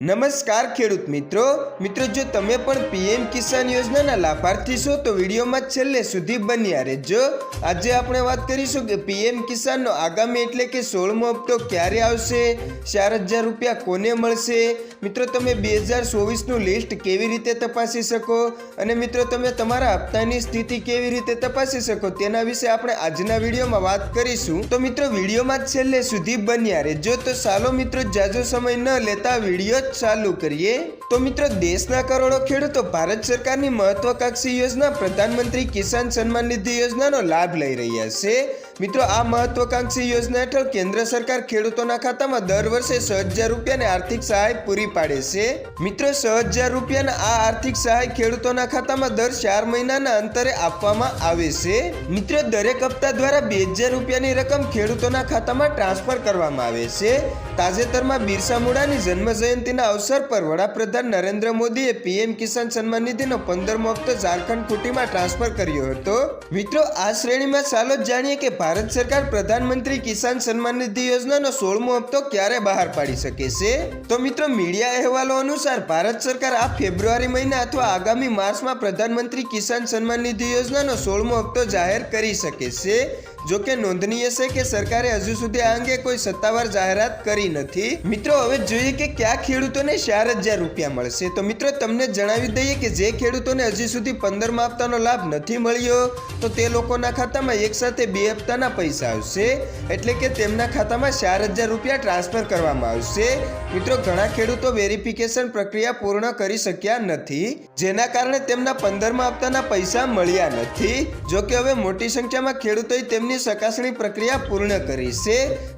નમસ્કાર ખેડૂત મિત્રો. મિત્રો, જો તમે પણ પીએમ કિસાન યોજનાના લાભાર્થી છો, તો વિડીયોમાં છેલ્લે સુધી બન્યા રહેજો. આજે આપણે વાત કરીશું કે પીએમ કિસાનનો આગામી એટલે કે સોળમો હપ્તો ક્યારે આવશે? ચાર હજાર રૂપિયા કોને મળશે? મિત્રો, તમે બે હજાર ચોવીસનું લિસ્ટ કેવી રીતે તપાસી શકો? અને મિત્રો, તમે તમારા હપ્તાની સ્થિતિ કેવી રીતે તપાસી શકો? તેના વિશે આપણે આજના વિડીયોમાં વાત કરીશું. તો મિત્રો, વિડીયોમાં છેલ્લે સુધી બન્યા રહેજો. તો ચાલો મિત્રો, જાજો સમય ન લેતા વીડિયો ચાલુ કરીએ? તો મિત્રો, દેશના કરોડો ખેડૂતો ભારત સરકારની મહત્વાકાંક્ષી યોજના પ્રધાનમંત્રી કિસાન સન્માન નિધિ યોજનાનો લાભ લઈ રહ્યા છે. મિત્રો, આ મહત્વાકાંક્ષી યોજના હેઠળ કેન્દ્ર સરકાર ખેડૂતોના ખાતામાં દર વર્ષે છ હજાર રૂપિયાની આર્થિક સહાય પૂરી પાડે છે. મિત્રો, છ હજાર રૂપિયાના આ આર્થિક સહાય ખેડૂતોના ખાતામાં દર ચાર મહિનાના અંતરે આપવામાં આવે છે. મિત્રો, દરેક હપ્તા દ્વારા બે હજાર રૂપિયાની રકમ ખેડૂતોના ખાતામાં ટ્રાન્સફર કરવામાં આવે છે. તાજેતરમાં બિરસા મુંડાની જન્મ જયંતિના અવસર પર વડાપ્રધાન નરેન્દ્ર મોદીએ પીએમ કિસાન સન્માન નિધિનો પંદરમો હપ્તો ઝારખંડ ખૂટીમાં ટ્રાન્સફર કર્યો હતો. મિત્રો, આ શ્રેણીમાં ચાલો જાણીએ કે ભારત સરકાર પ્રધાનમંત્રી કિસાન સન્માન નિધિ યોજનાનો સોળમો હપ્તો ક્યારે બહાર પાડી શકે છે? તો મિત્રો, મીડિયા અહેવાલો અનુસાર ભારત સરકાર આ ફેબ્રુઆરી મહિના અથવા આગામી માર્ચમાં પ્રધાનમંત્રી કિસાન સન્માન નિધિ યોજનાનો સોળમો હપ્તો જાહેર કરી શકે છે. જો કે નોંધનીય છે કે સરકારે હજુ સુધી આ અંગે કોઈ સત્તાવાર જાહેરાત કરી નથી. મિત્રો, હવે જોઈએ કે કયા ખેડૂતોને ચાર હજાર રૂપિયા મળશે. તો મિત્રો, તમને જણાવી દઈએ કે જે ખેડૂતોને હજી સુધી પંદરમા હપ્તાનો લાભ નથી મળ્યો, તો તે લોકોના ખાતામાં એક સાથે બે હપ્તાના પૈસા આવશે, એટલે કે તેમના ખાતામાં ચાર હજાર રૂપિયા ટ્રાન્સફર કરવામાં આવશે. મિત્રો, ઘણા ખેડૂતો વેરિફિકેશન પ્રક્રિયા પૂર્ણ કરી શક્યા નથી. જેના કારણે તેમના પંદરમા હપ્તાના પૈસા મળ્યા નથી. જો કે હવે મોટી સંખ્યામાં ખેડૂતોએ તેમની ચકાસણી પ્રક્રિયા પૂર્ણ કરી છે,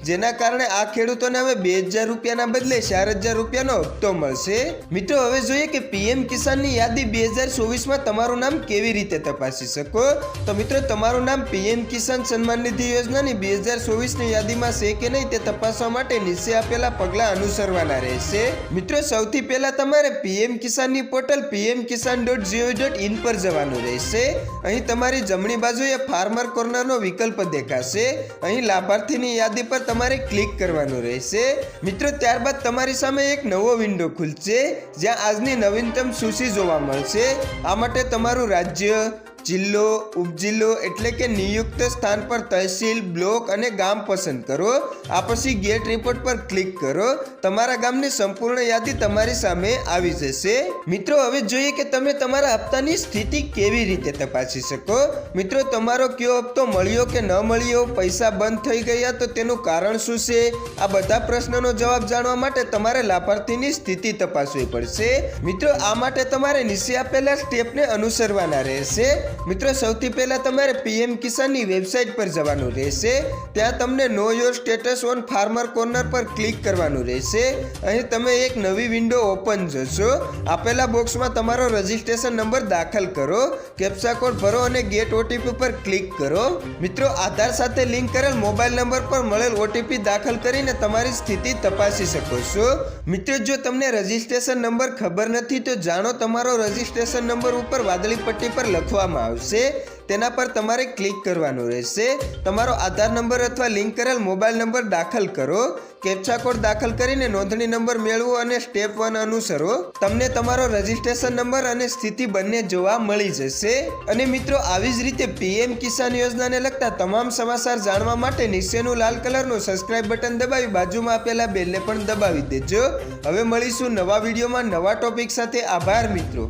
જેના કારણે આ ખેડૂતોને હવે બે હજાર રૂપિયાના બદલે ચાર હજાર રૂપિયાનો હપ્તો મળશે. મિત્રો, હવે જોઈએ કે પીએમ કિસાનની યાદી બે હજાર ચોવીસમાં તમારું નામ કેવી રીતે તપાસી શકો? તો મિત્રો, તમારું નામ પીએમ કિસાન સન્માન નિધિ યોજનાની બે હજાર ચોવીસની યાદીમાં છે કે નહીં તે તપાસવા માટે નીચે આપેલા પગલાં અનુસરવાના રહેશે. મિત્રો, સૌથી પહેલા તમારે PM કિસાનની portal PM Kisan dot gov dot in પર જવાનું રહેશે. અહીં તમારી જમણી બાજુએ ફાર્મર કોર્નરનો વિકલ્પ દેખાશે. અહીં લાભાર્થીની યાદી પર તમારે ક્લિક કરવાનું રહેશે. મિત્રો, ત્યારબાદ તમારી સામે એક નવો વિન્ડો ખુલશે, જ્યાં આજની નવીનતમ સૂચિ જોવા મળશે. આ માટે તમારું રાજ્ય જિલ્લો, ઉપજિલ્લો એટલે કે નિયુક્ત સ્થાન પર તહેસીલ, બ્લોક અને ગામ પસંદ કરો. આ પછી ગેટ રિપોર્ટ પર ક્લિક કરો. તમારા ગામની સંપૂર્ણ યાદી તમારી સામે આવી જશે. મિત્રો, હવે જોઈએ કે તમે તમારા હપ્તાની સ્થિતિ કેવી રીતે તપાસી શકો? મિત્રો, તમારો કયો હપ્તો મળ્યો કે ન મળ્યો, પૈસા બંધ થઈ ગયા તો તેનું કારણ શું છે? આ બધા પ્રશ્નોનો જવાબ જાણવા માટે તમારે લાભાર્થીની સ્થિતિ તપાસવી પડશે. મિત્રો, આ માટે તમારે નીચે આપેલા સ્ટેપને અનુસરવાના રહેશે. મિત્રો, સૌથી પહેલાં તમારે પીએમ કિસાનની વેબસાઇટ પર જવાનું રહેશે. ત્યાં તમને know your status on farmer corner પર ક્લિક કરવાનું રહેશે. અહીં તમે એક નવી વિન્ડો ઓપન જશો. આપેલા બોક્સમાં તમારો રજિસ્ટ્રેશન નંબર દાખલ કરો. કેપ્સા કોડ ભરો અને ગેટ ઓટીપી પર ક્લિક કરો. મિત્રો, આધાર સાથે લિંક કરેલ મોબાઈલ નંબર પર મળેલ ઓટીપી દાખલ કરીને તમારી સ્થિતિ તપાસી શકો છો. મિત્રો, જો તમને રજિસ્ટ્રેશન નંબર ખબર નથી, તો જાણો તમારો રજિસ્ટ્રેશન નંબર ઉપર વાદળી પટ્ટી પર લખવામાં આવશે, તેના પર તમારે ક્લિક કરવાનું રહેશે. તમારો આધાર નંબર અથવા લિંક કરેલ મોબાઈલ નંબર દાખલ કરો. કેપ્ચા કોડ દાખલ કરીને નોંધણી નંબર મેળવો અને સ્ટેપ વન અનુસરો. તમને તમારો રજિસ્ટ્રેશન નંબર અને સ્થિતિ બંને જોવા મળી જશે. અને મિત્રો, આવી જ રીતે પીએમ કિસાન યોજનાને લગતા તમામ સમાચાર જાણવા માટે નીચેનું લાલ કલરનું સબસ્ક્રાઇબ બટન દબાવી બાજુમાં આપેલા બેલને પણ દબાવી દેજો. હવે મળીશું નવા વિડીયોમાં નવા ટોપિક સાથે. આભાર મિત્રો.